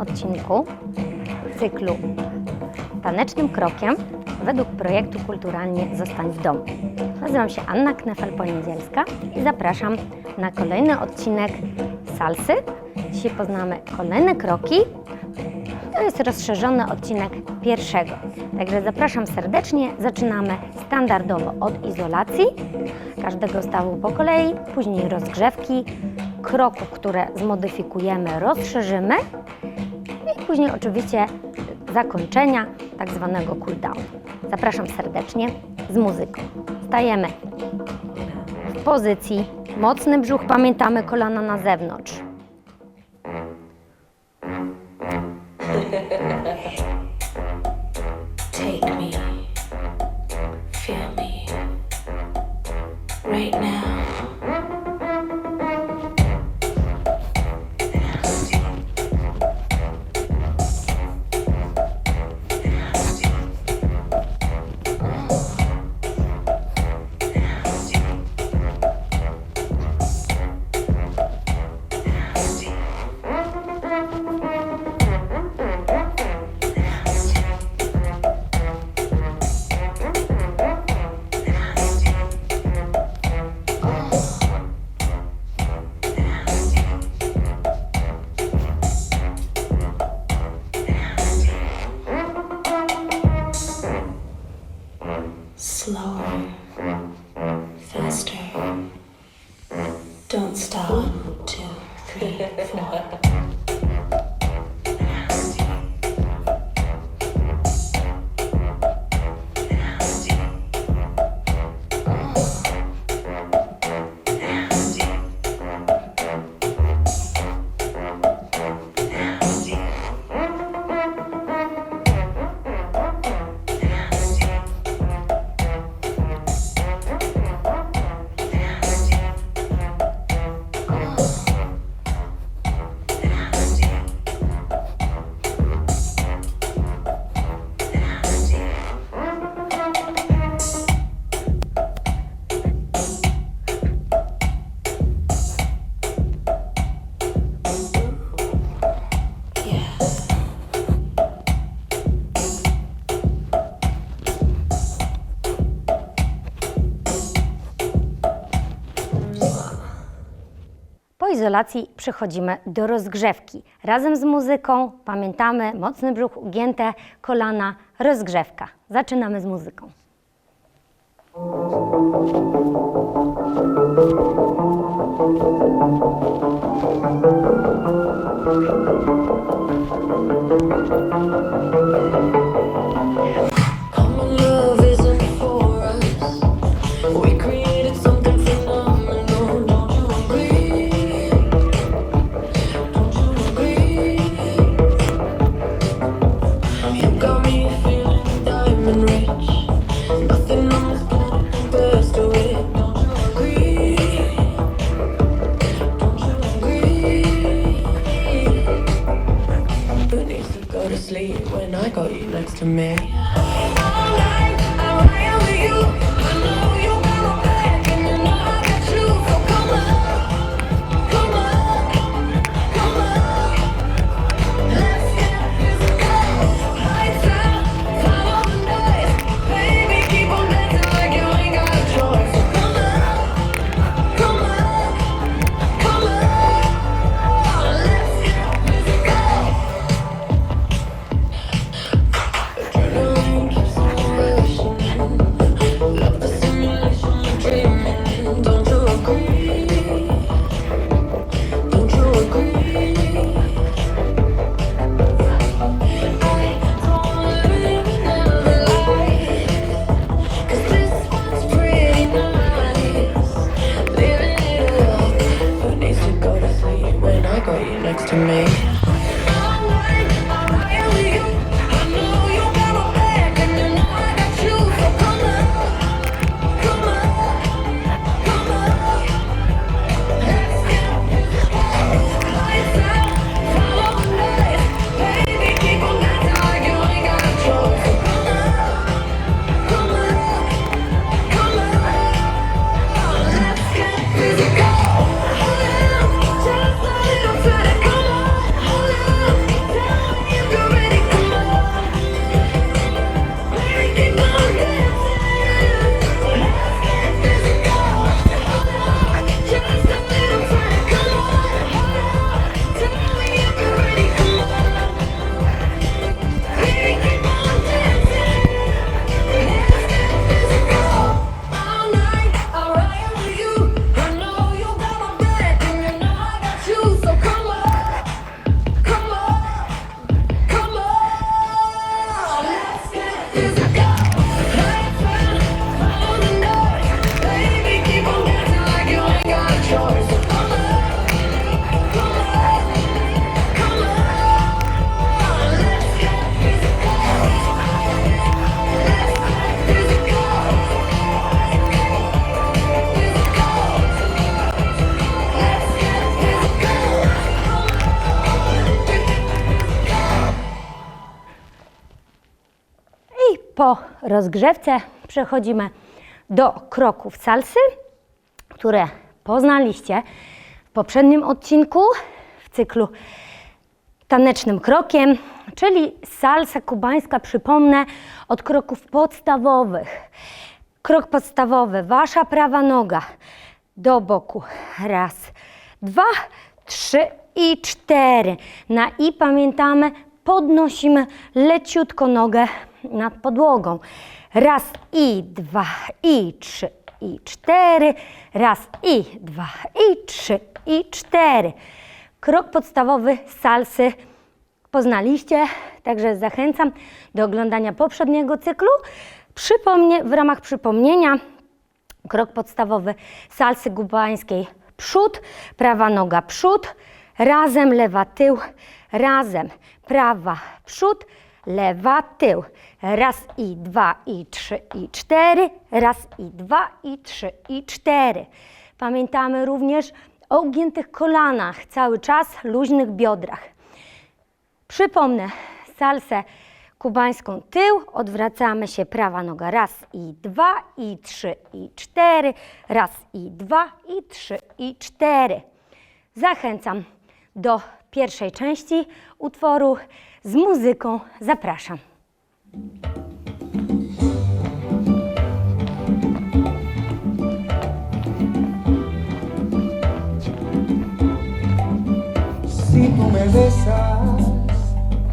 odcinku cyklu Tanecznym Krokiem według projektu Kulturalnie Zostań w domu. Nazywam się Anna Knefel-Poniedzielska i zapraszam na kolejny odcinek Salsy. Dzisiaj poznamy kolejne kroki. To jest rozszerzony odcinek pierwszego. Także zapraszam serdecznie. Zaczynamy standardowo od izolacji każdego stawu po kolei, później rozgrzewki, kroków, które zmodyfikujemy, rozszerzymy później oczywiście zakończenia tak zwanego cooldown. Zapraszam serdecznie z muzyką. Stajemy w pozycji mocny brzuch, pamiętamy kolana na zewnątrz. Izolacji przechodzimy do rozgrzewki. Razem z muzyką pamiętamy mocny brzuch, ugięte kolana, rozgrzewka. Zaczynamy z muzyką. Rozgrzewce przechodzimy do kroków salsy, które poznaliście w poprzednim odcinku w cyklu tanecznym krokiem, czyli salsa kubańska, przypomnę, od kroków podstawowych. Krok podstawowy, wasza prawa noga do boku. Raz, dwa, trzy i cztery. Na i pamiętamy, podnosimy leciutko nogę nad podłogą. Raz i dwa i trzy i cztery. Raz i dwa i trzy i cztery. Krok podstawowy salsy poznaliście, także zachęcam do oglądania poprzedniego cyklu. Przypomnę, w ramach przypomnienia krok podstawowy salsy gubańskiej przód, prawa noga przód, razem lewa tył, razem prawa przód, lewa tył. Raz i dwa i trzy i cztery, raz i dwa i trzy i cztery. Pamiętamy również o ugiętych kolanach, cały czas luźnych biodrach. Przypomnę salsę kubańską tył, odwracamy się prawa noga raz i dwa i trzy i cztery, raz i dwa i trzy i cztery. Zachęcam do pierwszej części utworu z muzyką. Zapraszam. Si tú me besas,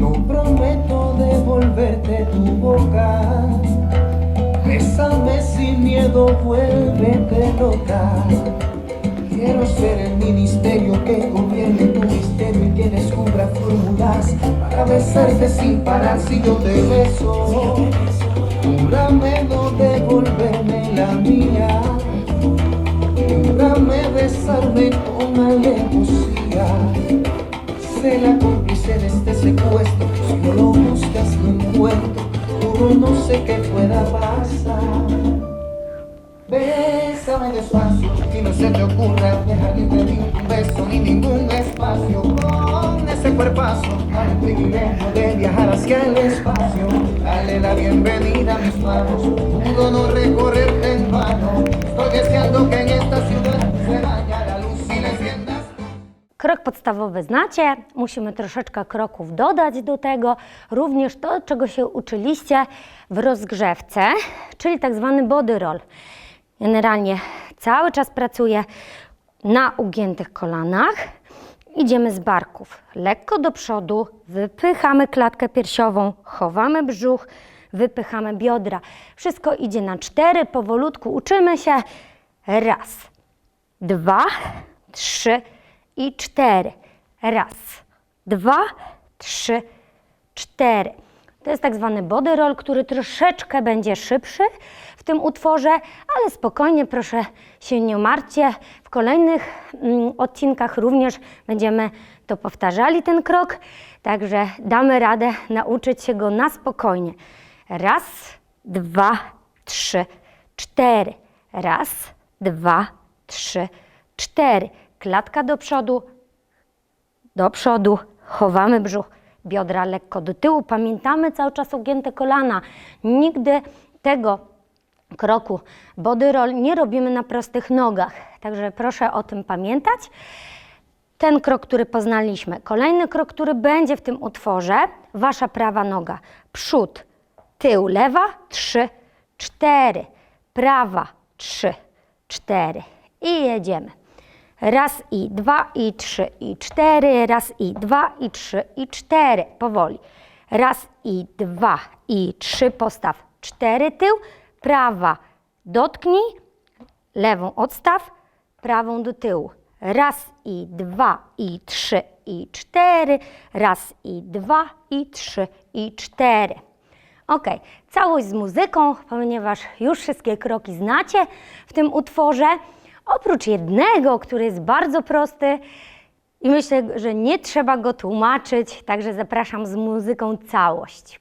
no prometo devolverte tu boca. Bésame sin miedo, vuélvete loca. Quiero ser el ministerio que gobierne tu misterio y que descubra fórmulas para besarte sin parar si yo te beso. Júrame no devolverme la mía. Júrame besarme con alevosía. Sé la cómplice de este secuestro. Si no lo buscas, no encuentro. Juro, no sé qué pueda pasar. Privilegio de viajar hacia el espacio. Dale la bienvenida a mis manos. Pudo no recorrerte en vano. Estoy deseando que en esta ciudad se vaya y. Krok podstawowy znacie, musimy troszeczkę kroków dodać do tego, również to, czego się uczyliście w rozgrzewce, czyli tak zwany body roll. Generalnie cały czas pracuję na ugiętych kolanach. Idziemy z barków lekko do przodu, wypychamy klatkę piersiową, chowamy brzuch, wypychamy biodra. Wszystko idzie na cztery, powolutku uczymy się. Raz, dwa, trzy i cztery. Raz, dwa, trzy, cztery. To jest tak zwany body roll, który troszeczkę będzie szybszy tym utworze, ale spokojnie, proszę się nie martwcie. W kolejnych mm, odcinkach również będziemy to powtarzali, ten krok, także damy radę nauczyć się go na spokojnie. Raz, dwa, trzy, cztery. Raz, dwa, trzy, cztery. Klatka do przodu, do przodu, chowamy brzuch, biodra lekko do tyłu. Pamiętamy cały czas ugięte kolana. Nigdy tego kroku body roll nie robimy na prostych nogach. Także proszę o tym pamiętać. Ten krok, który poznaliśmy. Kolejny krok, który będzie w tym utworze. Wasza prawa noga. Przód, tył, lewa. Trzy, cztery. Prawa. Trzy, cztery. I jedziemy. Raz i dwa i trzy i cztery. Raz i dwa i trzy i cztery. Powoli. Raz i dwa i trzy. Postaw. Cztery tył. Prawa. Dotknij. Lewą odstaw. Prawą do tyłu. Raz i dwa i trzy i cztery. Raz i dwa i trzy i cztery. Ok, całość z muzyką, ponieważ już wszystkie kroki znacie w tym utworze. Oprócz jednego, który jest bardzo prosty i myślę, że nie trzeba go tłumaczyć, także zapraszam z muzyką całość.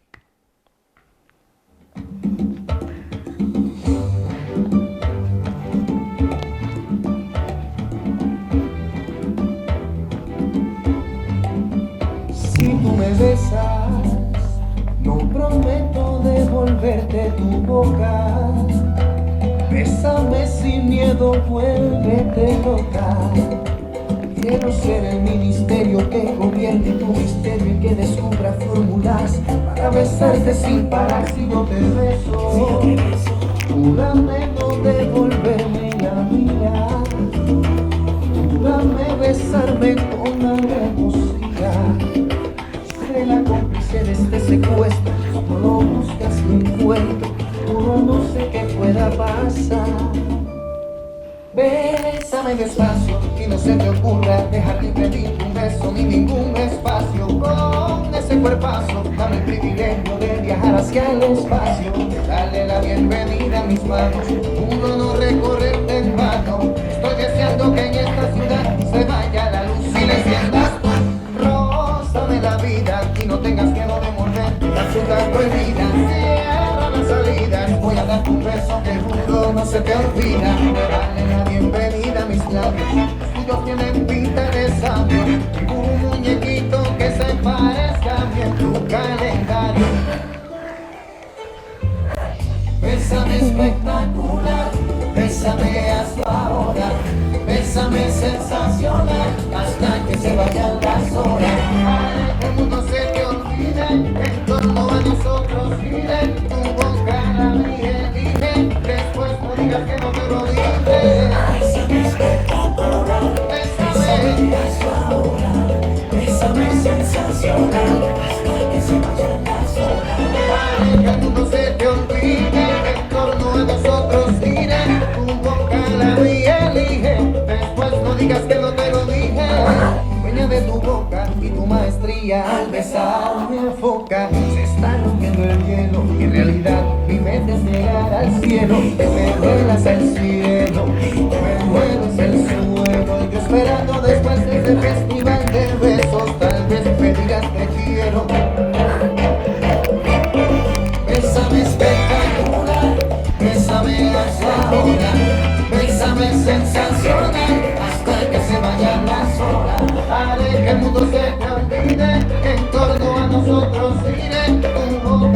Vuélvete loca. Quiero ser el ministerio que gobierne tu misterio y que descubra fórmulas para besarte sin parar si yo te beso. Júrame no devolverme la vida. Júrame besarme con alevosía. Seré la cómplice de este secuestro. No lo buscas ni encuentro. Juro no sé qué pueda pasar. Bésame despacio y no se te ocurra dejar libre ningún beso ni ningún espacio. Con ese cuerpazo, dame el privilegio de viajar hacia el espacio. Dale la bienvenida a mis manos, juro no recorrerte en vano. Estoy deseando que en esta ciudad se vaya la luz y le sientas. Rosa de la vida y no tengas miedo de morder la ciudad prohibida. Beso que juro no se te olvida. Dale la bienvenida a mis labios, tuyos tienen pinta de sabio. Un muñequito que se parezca a mí en tu calendario. Bésame espectacular, bésame hasta ahora, bésame sensacional, hasta que se vayan las horas. El mundo se te olvide, en torno a nosotros al besar me enfoca, se está rompiendo el hielo, y en realidad es llegar al cielo, me vuelas al cielo, me mueves el suelo, yo esperando después de este festival de besos, tal vez me digas te quiero. Bésame espectacular, bésame hasta ahora, bésame sensacional, hasta que se vayan las horas. Haré que el mundo se te en torno a nosotros tu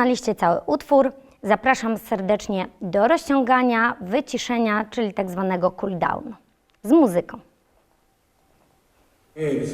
Poznaliście cały utwór. Zapraszam serdecznie do rozciągania, wyciszenia, czyli tak zwanego cool downu z muzyką. Hey,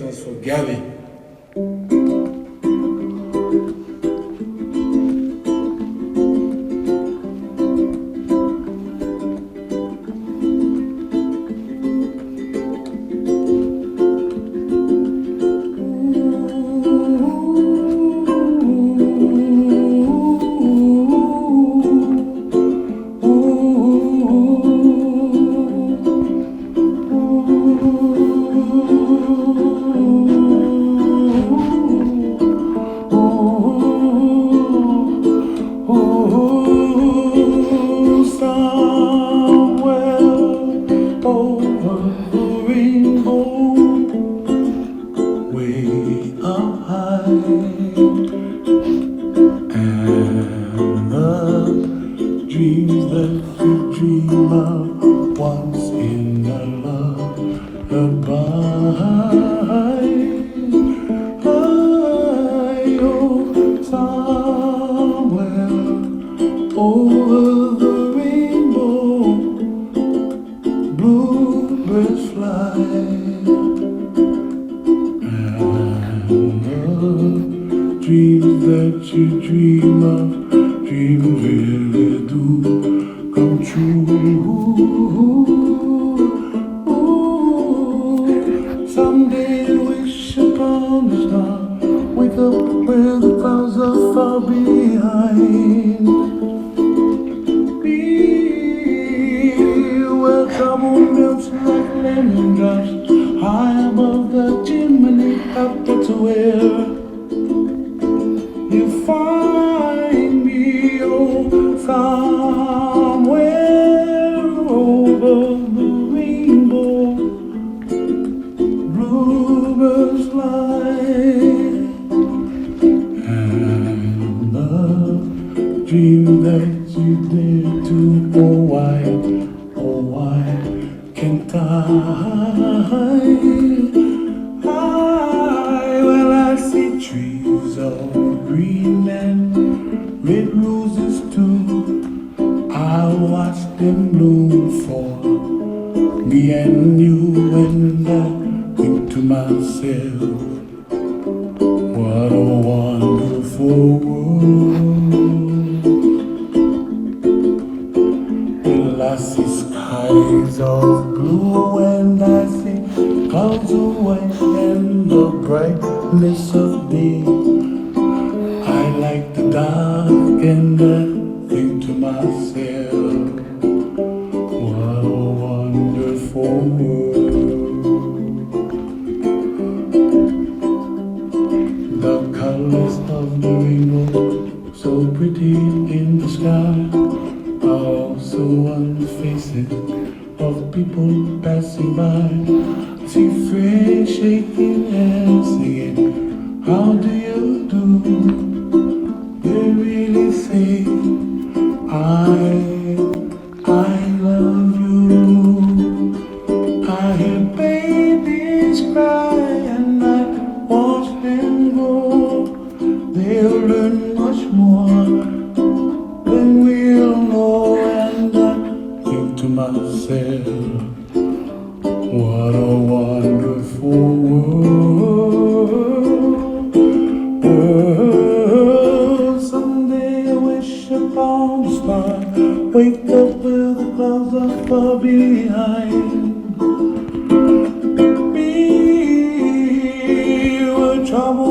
dream that you did to. Oh, why, oh, why can't I? fades away in the brightness of thee. I like the dark and then to myself.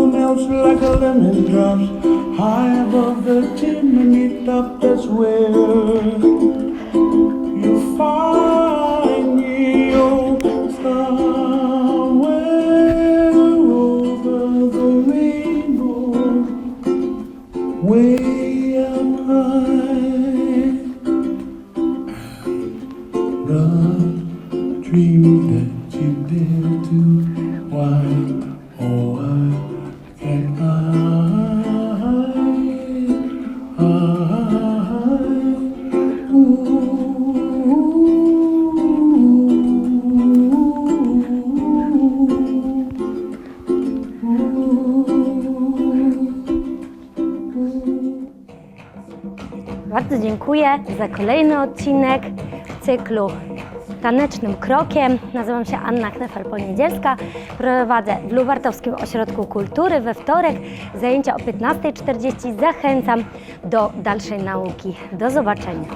melts like a lemon drops high above the chimney top. That's where you find. bardzo dziękuję za kolejny odcinek w cyklu Tanecznym Krokiem. Nazywam się Anna Knefel-Poniedzielska. Prowadzę w Lubartowskim Ośrodku Kultury we wtorek zajęcia o 15.40. Zachęcam do dalszej nauki. Do zobaczenia.